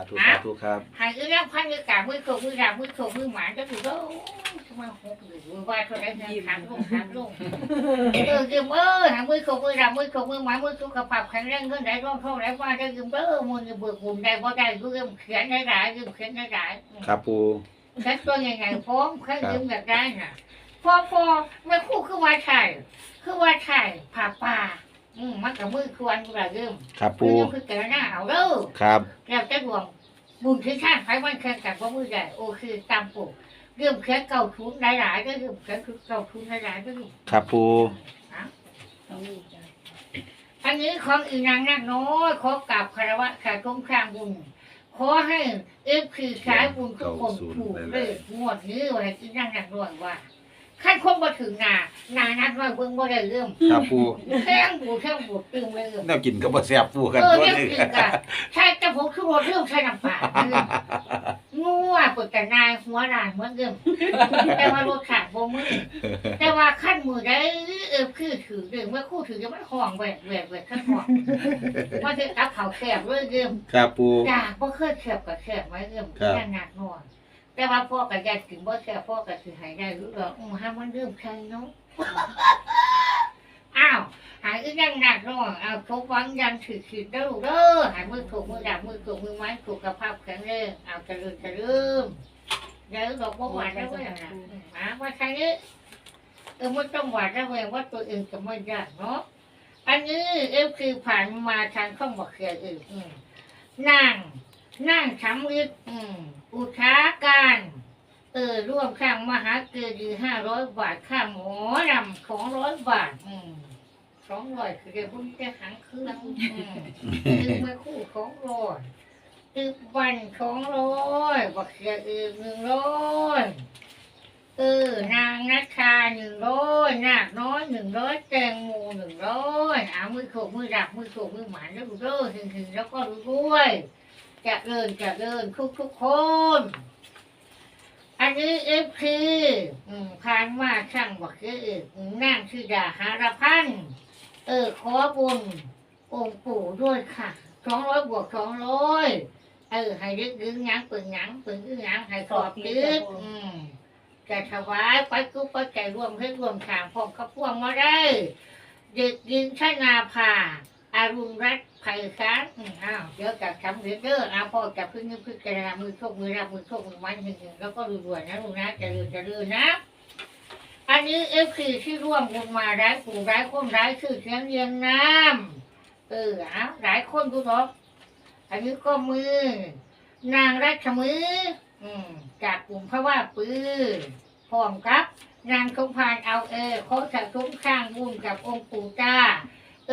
าธุสาธุครับหายเรื่องพันมือกามือโขกมือดาบมือโขกมือหมาจะถูกแล้วทำไมหกหรือว่าเขาได้เงินถามลงถามลงเออยืมเออหามือโขกมือดาบมือโขกมือหมามือสุขภาพแข็งแรงเงินได้ร่องท่องได้ว่าได้ยืมเออมือเบิกบุญได้บ่ได้ยืมเขียนได้หลายยืมเขียนได้หลายครับปูแค่ตัวใหญ่ๆพร้อมเคยยืมแบบได้น่ะพอพอไม่คู่คือว่าไทยคือว่าไทยผ่าป่า อืมมันกับมือควรกูละยืมครับปูยืมคือเกิดหน้าเอาเด้อครับแล้วจะรวมบุญที่ชาติไฟวันแข่งกันว่ามือใหญ่โอคือตามปู่เรื่องแค่เก่าทุนหลายๆก็เรื่องแค่คือเก่าทุนหลายๆก็เรื่องครับปูอันนี้ของอีนางนักน้อยขอกราบคารวะขาคุ้มครางบุญขอให้เอฟคือสายบุญทุกคนถูกเลยงวดนี้ว่าอีนางนักน้อยว่า ขั้นคนมาถึงนานานักน้อยเบิ่งบ่ได้เรื่องครับปูแข้งบูแข้งบูตึงเลยเรื่องแนวกินก็บ่แซ่บปูกันเออตัวเรื่องนึงจริงอะใช่กระผมคือรถเรื่องใช่น้ำปลาเรื่องงัวเปิดแต่นายหัวหลานเหมือนเดิมแต่ว่ารถขาดบ่มือแต่ว่าขั้นมือได้เออคือถือเดิมเมื่อคู่ถือจะมันห่องแหวกแหวกแหวกขั้นห่องว่าจะกับเขาแคบเลยเดิมครับปูจ้าบ่เคยแคบกับแคบไว้เดิมครับแค่หนักหน่อย แต่ว่าพ่อกับยายถึงบ่แคบพ่อกับสิหายได้รู้หรอกอือห้ามมันเริ่มใช่เนาะอ้าวหายอีกยังหนักหน่อยเอาทุกวันยันถือขีดเด้อเด้อหายมือถูกมือดับมือถูกมือไม้ถูกกระพับแข็งแรงเอาจะลืมจะลืมเดี๋ยวบอกว่าหวานได้เว้ยนะอะว่าใครนี้เออไม่ต้องหวานได้เว้ยว่าตัวเองจะไม่ยากเนาะอันนี้เอฟคือผ่านมาทางข้องบอกเขียอื่นอืมนั่ง นั่งทำฤทธิ์อืม อุทาการ เออร่วมข้างมหาเกดีห้าร้อยบาทค่าหมอรำสองร้อยบาท อืมสองร้อยคือเดี๋ยวพุ่งจะหังเครื่องอืมคือมาคู่สองร้อยตึกวันสองร้อยบักเสียอื่นหนึ่งร้อยเออนางนัชชาหนึ่งร้อยนาคน้อยหนึ่งร้อยแตงโมหนึ่งร้อยเอามือโขกมือดักมือโขกมือหมานแล้วดูเด้อถึงถึงๆแล้วก็รู้ด้วย จะเดินจะเดินทุกทุกๆคน อันนี้เอฟซีผ่านมาช่างบอกคือนั่งชื่อดาหารพันธ์เออขอบุญองค์ปู่ด้วยค่ะสองร้อยบวกสองร้อยเออให้ดึกดึงหยังปึงหยังปึงดึงหยังให้สอบดึกอืมจะถวายไปกุ๊บไปใจรวมให้รวมทางพร้อมข้าพวงมาได้เด็กยิงชนาภา อารุณรัตน์ไผ่ค้างอืมอ้าวเดี๋ยวกับคำเดือเด้ออาพ่อกับพึ่งนึกพึ่งกระดามือโชคมือรับมือโชคมือไม้หนึ่งหนึ่งแล้วก็รวยๆนะลูกนะจะรื่อจะรื่อนะ อันนี้เอฟซีที่ร่วมกันมาร้ายปู่ร้ายคนร้ายชื่อเสียงเรียงน้ำเออเอาหลายคนดูเนาะอันนี้ก็มือ นางราชมือ อืมจากกลุ่มพระว่าปื้อพร้อมครับนางสมพานเอาเออเขาจะสมข้างบุญกับองค์ปู่จ้า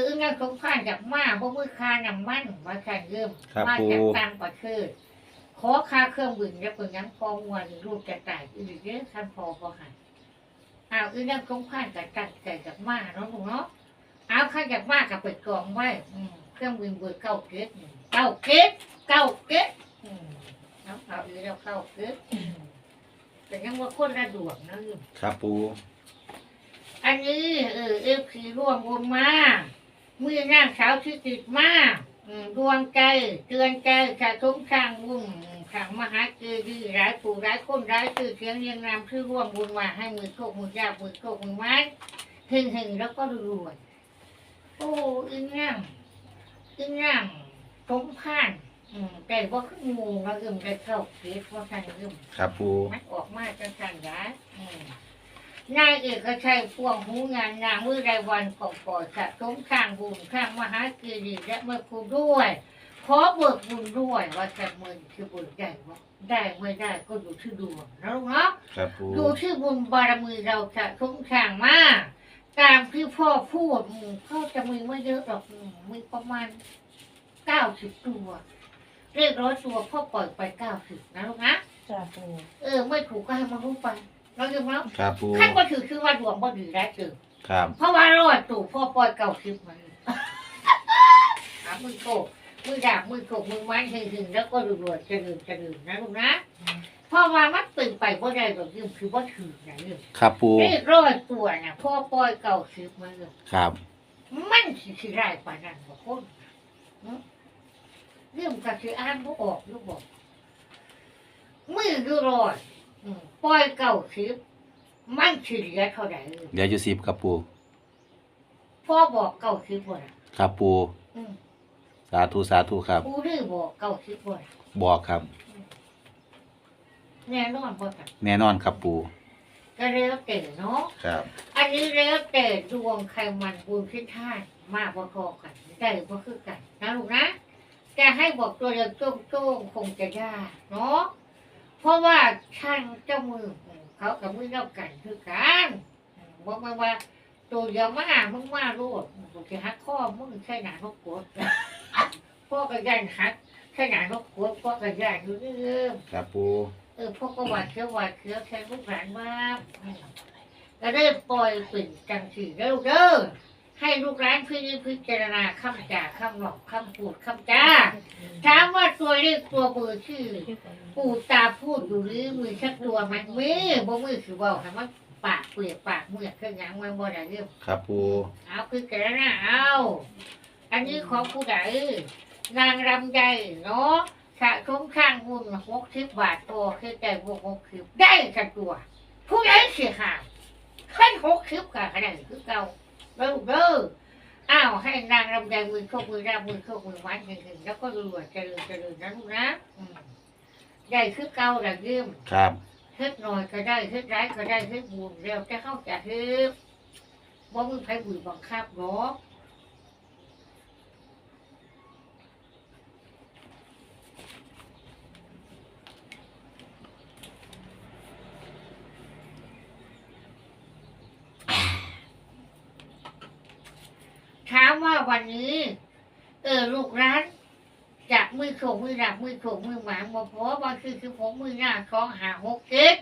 ออนางสมพานจากมาบ่มือคานำมั่นมาแข่งเริ่มครับมาปูจากต่างประเทศขอค่าเครื่องบินแล้วเป็นยังพอมวนลูกจะตายอีกเยอะท่านพอพอหันอ้าวอีนางสมพานกับตั้งใจจากมาเนาะลูกเนาะเอาข้าจากมากับไปกองไว้อืมเครื่องบินเบอร์เก้าเกตเก้าเกตเก้าเกตอืมเอาเอาอีแล้วเก้าเกตอืมแต่ยังว่าคนละดวงนะลูก ครับปู อันนี้เออเอฟซีร่วมบุญมา มือนั่งสาวที่ติดมาอืมดวงใจเตือนใจสะสมสร้างบุญขังมหาเจดีย์ร้ายผู้ร้ายคนร้ายคือเสียงเรียงนามชื่อร่วมบุญมาให้มือโชคมือยากมือโชคมือไม้หึงหึงๆแล้วก็รวยๆโอ้อึ้งนั่งอึ้งนั่งสมพานอืมแต่ว่าขึ้นงูแล้วอึมได้เข้าเกศเพราะท่านอึมครับปูมันออกมาจังสันยาอืม นายเอกชัยพวงหูงานนางมือไรวันของปอดสะสมข้างบุญข้างมหาเกียรติและเมื่อครูด้วย ขอเบิกบุญด้วยว่าจะมือคือบุญได้ว่าได้ไม่ได้ก็อยู่ที่ดวงนะลูกเนาะครับปูดูที่บุญบารมีเราจะสมข้างมากตามที่พ่อพูดอืมเขาจะมีไม่เยอะหรอกอืมมีประมาณเก้าสิบตัว เรียกร้อยตัวพ่อปล่อยไปเก้าสิบนะลูกนะจ้าปูเออไม่ถูกก็ให้มันรู้ไป เราจะมั้งครับปูขั้นก็ถือคือว่าดวงบ่ดีแล้วจือครับเพราะว่ารอดตู่พ่อปล่อยเก่าคลิปมันหามือโกมือดาบมือโกมือไม้หึงหึงแล้วก็รวยๆจะลืมจะลืมนะลูกนะเพราะว่ามันตื่นไปบ่ได้หรอกยืมคือว่าถือนะยืมครับปูนี่รอดตัวน่ะพ่อปล่อยเก่าคลิปมันเลยครับ มันสิสิได้ปานนั้นบ่คนเรื่องกระชืออ่านบ่ออกลูกบอกมือดูรอยอืม ปล่อยเก่าสิบมันสิเหลือเท่าไหร่เดี๋ยวอยู่สิบครับปูพ่อบอกเก่าสิบบ่ล่ะครับปูอืมสาธุสาธุครับกูดื้อบอกเก่าสิบบ่ล่ะบอกครับ แน่นอนบ่กันแน่นอนครับปูก็แล้วแต่เนาะ ครับ อันนี้แล้วแต่ดวงใครมันบุญขึ้นท่านมากพอๆกันได้หรือบ่คือกันนะลูกนะจะให้บอกตัวเดียวโจ้งๆคงจะยากเนาะ เพราะว่าช่างเจ้ามือ เขากับมือเล่ากันคือกันบอกมาว่าตัวเดียวมามึงมาโลดกูจะหักข้อมึงใช่หนานกกดพ่อก็ยันหักใช่หนานกกดพ่อก็ยันอยู่เรื่อยครับปูเออพวกก็หวาดเคี้ยวหวาดเคี้ยวแทนลูกหลานมากก็ได้ปล่อยปิ่นจังสีเด้อเด้อ ให้ลูกหลานพิจพิจารณาคำจ่าคำหลอกคำพูดคำจ้าถามว่าตัวเลขตัวเบอร์ชื่อ ปู่ตาพูดอยู่หรือมือชักตัวมันมือบ่มือคือเว่าให้มันปากเปลือกปากมือเครื่องหยังมันบ่ได้เรื่องครับปูเอาคือแกนะเอาอันนี้ของผู้ใดนางรำใหญ่เนาะสะสมข้างหุ้นหกสิบบาทตัวคือใจบวกหกสิบได้กันตัว ผู้ใดเสียหายขั้นหกสิบกับขนาดคือเก่า เด้อเด้ออ้าวให้นางรำใหญ่มือเข้ามือราบมือเข้ามือมัดหนึ่งๆแล้วก็รวยเจริญเจริญนะลูกนะอืมได้คือเก่าแต่ยืมครับเฮ็ดหน่อยก็ได้เฮ็ดร้ายก็ได้เฮ็ดบุญเร็วจะเข้าจะเฮ็ดว่ามึงใคร บุญบังคับหรอกถามว่าวันนี้ เออลูกร้านจากมือโขกมือดับมือโขกมือหมาบ่พอวันคือคือผมมือหน้าสองหาหกเจ็ด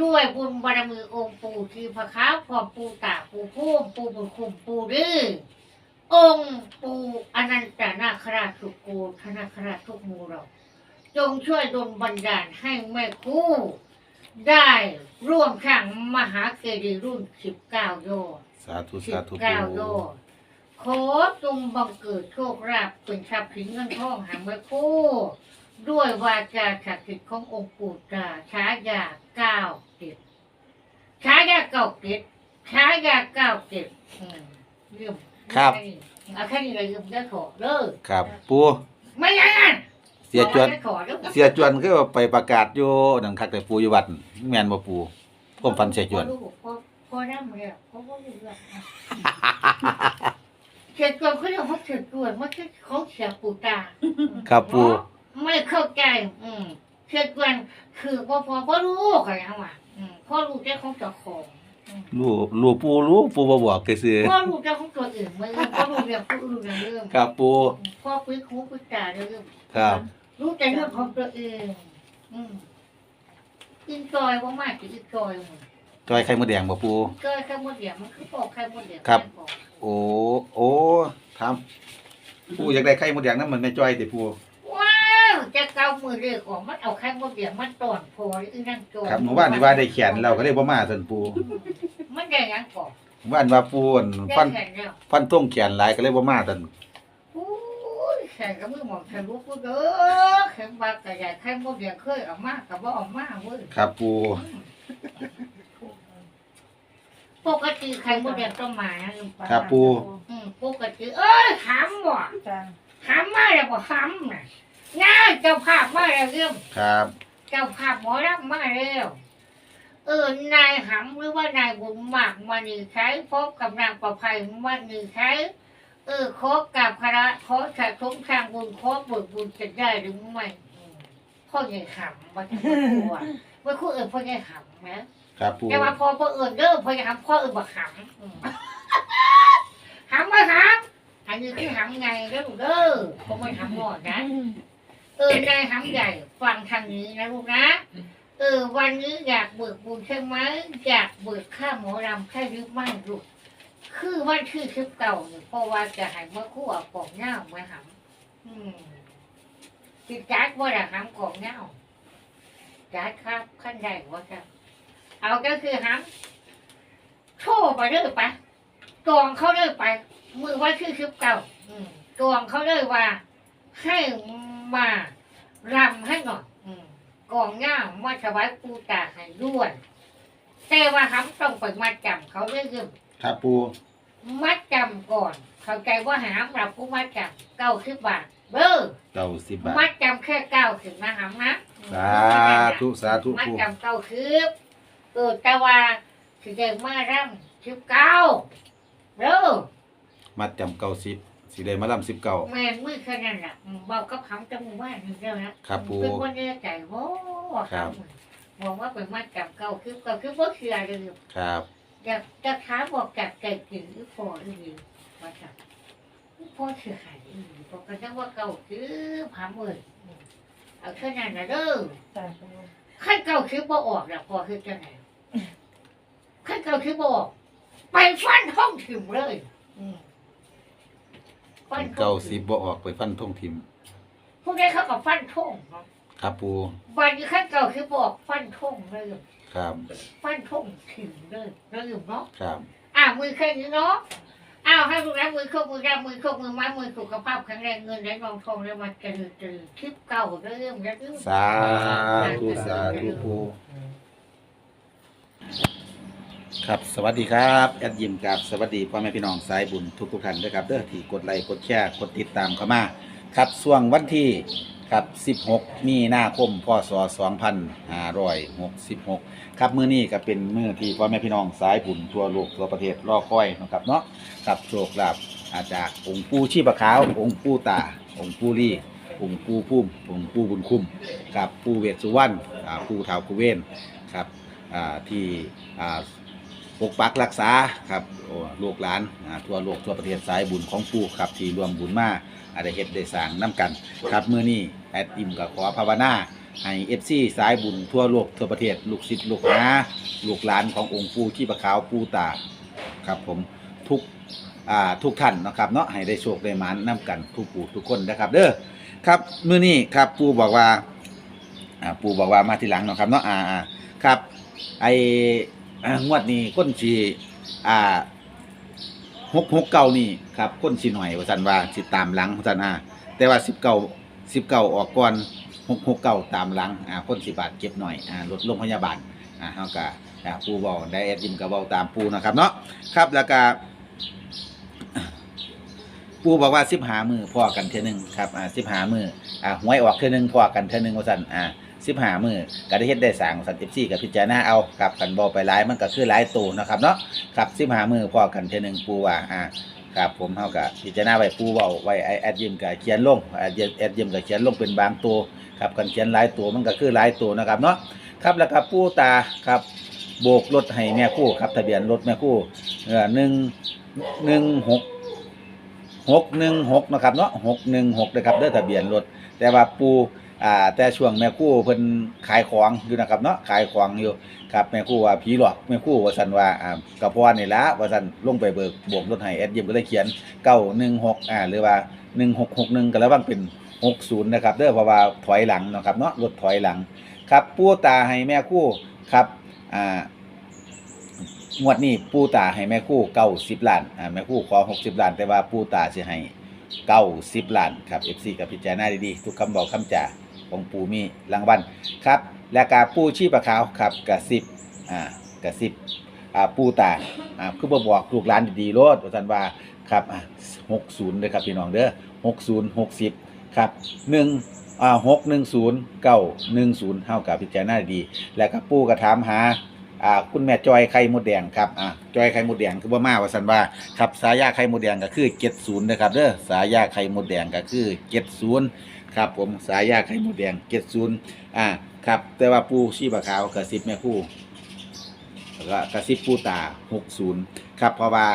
ด้วยบุญบารมีองค์ปู่ที่พระค้าพอมปู่ตาปู่พุ่มปู่บุญคุมปู่ดื้อองค์ปู่อนันตนาคราชสุโกธนาคราชทุกมูเรา จงช่วยดลบันดาลให้แม่คู่ ได้ร่วมข้างมหาเกดีรุ่นสิบเก้าโยน สาธุสิสาบธุเก้าปูโลกขอจงบังเกิดโชคราภเป็นทรัพย์สินเงินทองหางไว้คู่ ด้วยวาจาศักดิ์สิทธิ์ขององค์ปู่ตาช้ายาเก้าเจ็ดช้ายาเก้าเจ็ดช้ายาเก้าเจ็ดอืมเรื่องครับ เอาแค่นี้เลยยืมได้ขอเลิกครับปูไม่งั้นเสียจวนขอเลิกเสียจวนคือว่าไปประกาศอยู่หนังคักแต่ปูอยู่วัดแม่นบ่ปูผมฟันเสียจวนพอรู้พอ พอได้มาแล้วพอรู้เรื่องเสียจวนเขาเรียกว่าเสียจวนมันคือของเสียปู่ตาครับปูไม่เข้าใจ อืมเชื่อกันคือพอพอพอรู้เขาอย่างว่าอืมพ่อรู้เจ้าของเจ้าของอืมรู้รู้ปูรู้ปูบ่บอกซื่อพ่อรู้เจ้าของตัวอื่นไม่รู้พ่อรู้เรื่องผู้อื่นเรื่องครับปูพ่อคุยคูคุยตาเรื่องครับรู้แต่เรื่องของตัวเองอืมกินจอยว่ามากกินจอยมึง จอยไข่มดแดงบ่ปูจอยแค่หมดเดียวมันคือบอกแค่หมดเดียวครับ แม่บอกโอ้โอ้ถามปูอยากได้ไข่มดแดงนำมันแม่จ้อยติปูว้าวจะเกามือเรียกของมันเอาแค่หมดเดียวมันตอนพออีนั่งจอยครับหมู่บ้านนี่ว่าได้แขนเราก็เลยบ่มาซั่นปูมันได้หยังก่อนหมู่บ้านว่าปูอั่นได้ฟันแค่แล้ว ฟันต้งแขนหลายก็เลยบ่มาซั่นโอ้ยแข่งกับมือหมองทะลุกูเด้อแข่งบากกระยายแข่งโมเดียเคยเออกมากับว่าออกมาเว้ยครับปู ปกติไข่โมเดียต้องมานะลุงครับปู อืมปกติเอ้ยขำบ่จ้าขำมาแล้วบ่ขำน่ะง่ายเจ้าภาพมาแล้วเรื่องครับเจ้าภาพหมอรับมาแล้วเออนายหำหรือว่านายบุญมากมานี่ใช้พบกับนางประภัยมานี่ใช้เออขอกับพระขอสะสมสร้างบุญขอเบิกบุญจะได้หรือไม่อืมพ่อใหญ่ขำมาที่ตัวว่าคู่เอิญพ่อใหญ่ขำนะ ครับปูแต่ว่าพอพ่อเอิญเด้อพอใหญ่ขำพ่อเอิญบ่ขำอืมขำมาขำอันนี้คือขำไงเด้อลูกเด้อผมไม่ขำหมดนะ เออนายหำใหญ่ฟังทางนี้นะลูกนะ เออ วันนี้อยากเบิกบุญใช่ไหมอยากเบิกค่าหมอรำใช่หรือไม่ลูกคือวันที่สิบเก่าเนี่ยเพราะว่าจะให้เมื่อคู่เอกล่องเงามาหำอืมจิจัดว่าจะหำกล่องเงาจัดครับขั้นใดว่าจะ เอาก็คือหำโชว์ไปเรื่อยไปกองเขาเรื่อยไป มือวันที่สิบเก่าอืมกองเขาเรื่อยว่า ให้มารำให้หน่อยอืมกองย่ามมาถวายปูตาให้ด้วยแต่ว่าทำต้องไปมัดจำเขาเรื่องครับปูมัดจำก่อน เข้าใจว่าหามเราผู้มัดจำเก้าสิบบาทเบ้อเก้าสิบบาทมัดจำแค่เก้าสิบนะหามนะสาธุสาธุมัดปูจำเก้าสิบ เออแต่ว่าสิเดมาร่ำสิบเก้าเด้อมัดจำเก้าสิบสิได้มาลำสิบเก้า แม่นมือแค่นั้นแหละอืมเบากับคำจมูกว่าหนึ่งเดียวนะครับปู่เป็นคนเนื้อใจโอ้ครับ บอกว่าเป็นมัดจับเก่าคือเก่าคือว่าเชื่อเลยครับ อยากจะถามบอกจากไก่กินหรือพอหรือดีว่าจับพ่อเชื่อใครอีหลีบอกกันจังว่าเก่าคือผาเมือเอาแค่นั้นนะเด้อจ้ะปู ขั้นเก่าคือบ่ออกแล้วพอคือจังไหน ขั้นเก่าคือบ่ออกไปฟันห้องถึงเลยอืมฟันห้องเก้าถึสิบงบ่ออกไปฟันทงทิม พวกนี้เขากับฟันท่งเนาะครับปูวันนี้ขั้นเก่าคือบอกฟันท่งเลยครับฟันท่งถึงเลยเลยเนาะ ครับอ่ามือแค่นี้เนาะอ้าวให้ลูกแล้วมือโคกมือแรกมือโคกมือไม้มือสุขภาพแข็งแรงเงินไหลนองทองแล้วมาเจริญเจริญคลิปเก่าเริ่มแล้วเริ่มสาธุสาธุปู ครับสวัสดีครับแอดยิมครับสวัสดีพ่อแม่พี่น้องสายบุญทุกทุกๆท่านด้วยครับเด้อที่กดไลค์กดแชร์กดติดตามเข้ามาครับช่วงวันที่ครับ16 มีนาคมพศ2566ครับมื้อนี้ก็เป็นมื้อที่พ่อแม่พี่น้องสายบุญทั่วโลกทั่วประเทศรอคอยนะครับเนาะกับโชคลาภอาจากองค์ปู่ชีพขาวองค์ปู่ตาองค์ปู่ลี่องค์ปู่พุ่มองค์ปู่บุญคุ้มกับปู่เวสสุวรรณอ่าปู่เฒ่ากุเวนครับอ่าที่อ่า ปกปักรักษาครับโอ้ลูกหลานอ่าทั่วโลกทั่วประเทศสายบุญของปู่ครับที่รวมบุญมาอาจจะเฮ็ดได้สร้างน้ำกันครับมื้อนี้แอดอิมก็ขอภาวนาให้ FC สายบุญทั่วโลกทั่วประเทศลูกศิษย์ลูกหาลูกหลานขององค์ปู่ชีพขาวปู่ตาครับผมทุกอ่าทุกท่านเนาะครับเนาะให้ได้โชคได้หมานน้ำกันทุกปู่ทุกคนนะครับ เด้อครับมื้อนี้ครับปู่บอกว่าอ่าปู่บอกว่ามาทีหลังเนาะครับเนาะอ่าอ่าครับไอ อ่างวดนี้คนสิอ่าหกหกเก่านี่ครับคนสิหน่อยว่าสันว่าสิตามหลังว่าสันอ่าแต่ว่าสิบเก่าสิบเก่าออกก่อนหกหกเก่าตามหลังอ่าคนสิบาทเจ็บหน่อยอ่าลดโรงพยาบาลอ่าเฮาก็อ่าปูบอกได้แอดยิมก็เว้าตามปูนะครับเนาะครับแล้วก็ปูบอกว่าสิบหามือพอกันเท่อหนึงครับอ่าสิบหามืออ่าหวยออกเท่อหนึงพอกันเท่อหนึงว่าสันอ่า สิบหามือก็ได้เฮ็ดได้สร้างสันติซี่กับพิจารณาเอาครับกันบ่ไปหลายมันก็คือหลายตัวนะครับเนาะครับสิบหามือพอกันเทนึงปูว่าอ่าครับผมเฮาก็พิจารณาไว้ปูเว้าไว้ไอแอดยิมก็เขียนลงแอดยิมแอดยิมก็เขียนลงเป็นบางตัวครับกันเขียนหลายตัวมันก็คือหลายตัวนะครับเนาะครับแล้วก็ปูตาครับโบกรถให้แม่คู่ครับทะเบียนรถแม่คู่เออหนึ่งหนึ่งหกหกหนึ่งหกนะครับเนาะหกหนึ่งหกนะครับเด้อทะเบียนรถแต่ว่าปู อ่าแต่ช่วงแม่คู่เพิ่นขายของอยู่นะครับเนาะขายของอยู่ครับแม่คู่ว่าผีหลอกแม่คู่ว่าสันว่าอ่ากระพรนี่ละว่าสันลงไปเบิกบวกรถให้แอดยิมก็เลยเขียนเก้าหนึ่งหกอ่าหรือว่าหนึ่งหกหกหนึ่งก็แล้วบางเป็นหกศูนย์นะครับเด้อเพราะว่าถอยหลังนะครับเนาะรถถอยหลังครับปู่ตาให้แม่คู่ครับอ่างวดนี้ปู่ตาให้แม่คู่เก้าสิบล้านอ่าแม่คู่ขอหกสิบล้านแต่ว่าปู่ตาจะให้เก้าสิบล้านครับเอฟซีกับพิจารณาดีๆทุกคำบอกคำจ่า ของปูมีรางวัลครับ และกาปูชีพขาวครับกระสิบอ่ากระสิบอ่าปูตาอ่าคือบ่บอกลูกหลานดีๆโลดว่าซั่นว่าครับอ่า60เด้อครับพี่น้องเด้อ60 60ครับ1อ่า610 910เฮากับพิจารณาดีแล้วก็ปูก็ถามหาอ่าคุณแม่จอยไข่มดแดงครับอ่าจอยไข่มดแดงคือบ่มาว่าซั่นว่าครับสายาไข่มดแดงก็คือ 70เด้อครับเด้อสายาไข่มดแดงก็คือ 70 ครับผมสายยาไข่มดแดง70อ่าครับ แต่ว่าปูชีบะขาวกระซิบแม่คู่แล้วก็กระซิบปูตาหกศูนย์ครับเพราะว่า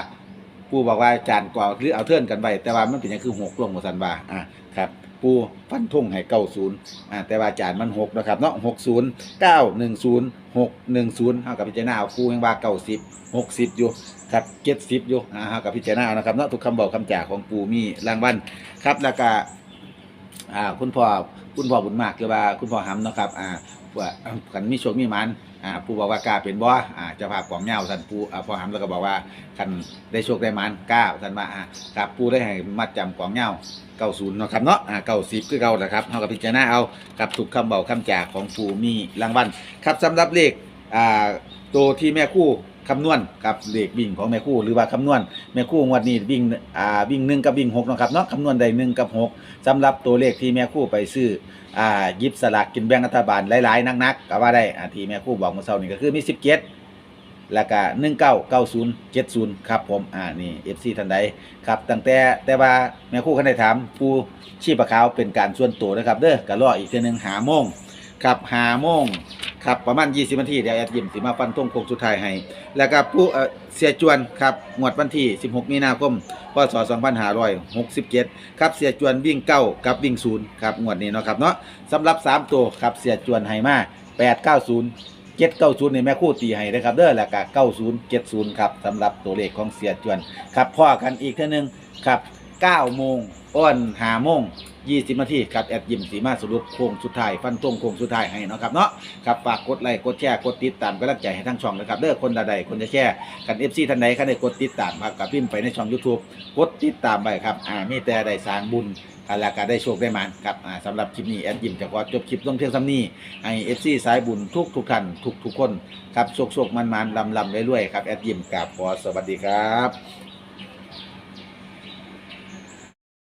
ปูบอกว่าจานกว่าหรือเอาเทื่อนกันไปแต่ว่ามันเป็นหยังคือหกลงหมดสันว่าอ่าครับปูฟันทุ่งให้เก้าศูนย์อ่าแต่ว่าจานมันหกนะครับเนาะหกศูนย์เก้าหนึ่งศูนย์หกหนึ่งศูนย์เท่ากับพิจารณาเอาปูยังว่าเก้าสิบหกสิบอยู่ครับเจ็ดสิบอยู่อ่าเท่ากับพิจารณาเอานะครับเนาะทุกคำบอกคำจ่าของปูมีรางวัลครับแล้วก็ อ่าคุณพ่อคุณพ่อบุญมากหรือว่าคุณพ่อหำเนาะครับอ่าว่าคันมีโชคมีมันอ่าปู่บอกว่ากล้าเป็นบ่อ่าเจ้าภาพของเหย้าท่านปู่อ่าพ่อหำแล้วก็บอกว่าคันได้โชคได้มันกล้าท่านว่าอ่าครับปู่ได้ให้มัดจำของเหย้า90เนาะครับเนาะอ่า90คือเก่าแหละครับเฮาก็พิจารณาเอากับทุกคำเบาคำจากของปู่มีรางวัลครับสำหรับเลขอ่าตัวที่แม่คู่ คำนวณกับเลขวิ่งของแม่คู่หรือว่าคำนวณแม่คู่งวดนี้วิ่งอ่าวิ่งหนึ่งกับวิ่งหกเนาะครับเนาะคำนวณได้หนึ่งกับหกสำหรับตัวเลขที่แม่คู่ไปซื้ออ่าหยิบสลากกินแบ่งรัฐบาลหลายๆนักๆก็ว่าได้อ่าที่แม่คู่บอกเมื่อเช้านี้ก็คือมี17แล้วก็19 90 70ครับผมอ่านี่ FC ท่านใดครับตั้งแต่แต่ว่าแม่คู่คันได้ถามผู้ชีพขาวเป็นการส่วนตัวนะครับเด้อก็รออีกเทื่อนึงหาโมงครับหาโมง ครับประมาณ 20นาทีเดี๋ยวแอดยิมสิมาฟันธงโค้งสุดท้ายให้ แล้วก็ผู้เอ่อเสียจวนครับงวดวันที่ 16 มีนาคมพศ2567 ครับเสียจวนวิ่งเก้ากับวิ่งศูนย์ครับงวดนี้เนาะครับเนาะสำหรับ 3 ตัวครับเสียจวนให้มา 890 790นี่แม่คู่ตีให้นะครับเด้อแล้วก็90 70ครับสำหรับตัวเลขของเสียจวนครับพ่อกันอีกเท่านึงครับ 9โมงอ้อน5โมง20นาทีครับแอดยิมสีมาสรุปโค้งสุดท้ายฟันตรงโค้งสุดท้ายให้เนาะครับเนาะครับฝากกดไลค์กดแชร์กดติดตามกำลังใจให้ทั้งช่องนะครับเด้อคนใดๆคนจะแชร์กัน FC ท่านใดคันใดกดติดตามครับกับพิมพ์ไปในช่อง YouTube กดติดตามไปครับอ่ามีแต่ได้สร้างบุญอ่าแล้วก็ได้โชคได้หมานครับอ่าสำหรับคลิปนี้แอดยิมจะขอจบคลิปลงเพียงซ้ำนี้ให้ FC สายบุญทุกทุกท่านทุกทุกคนครับโชคๆมันๆลำๆรวยๆครับแอดยิมกับขอสวัสดีครับ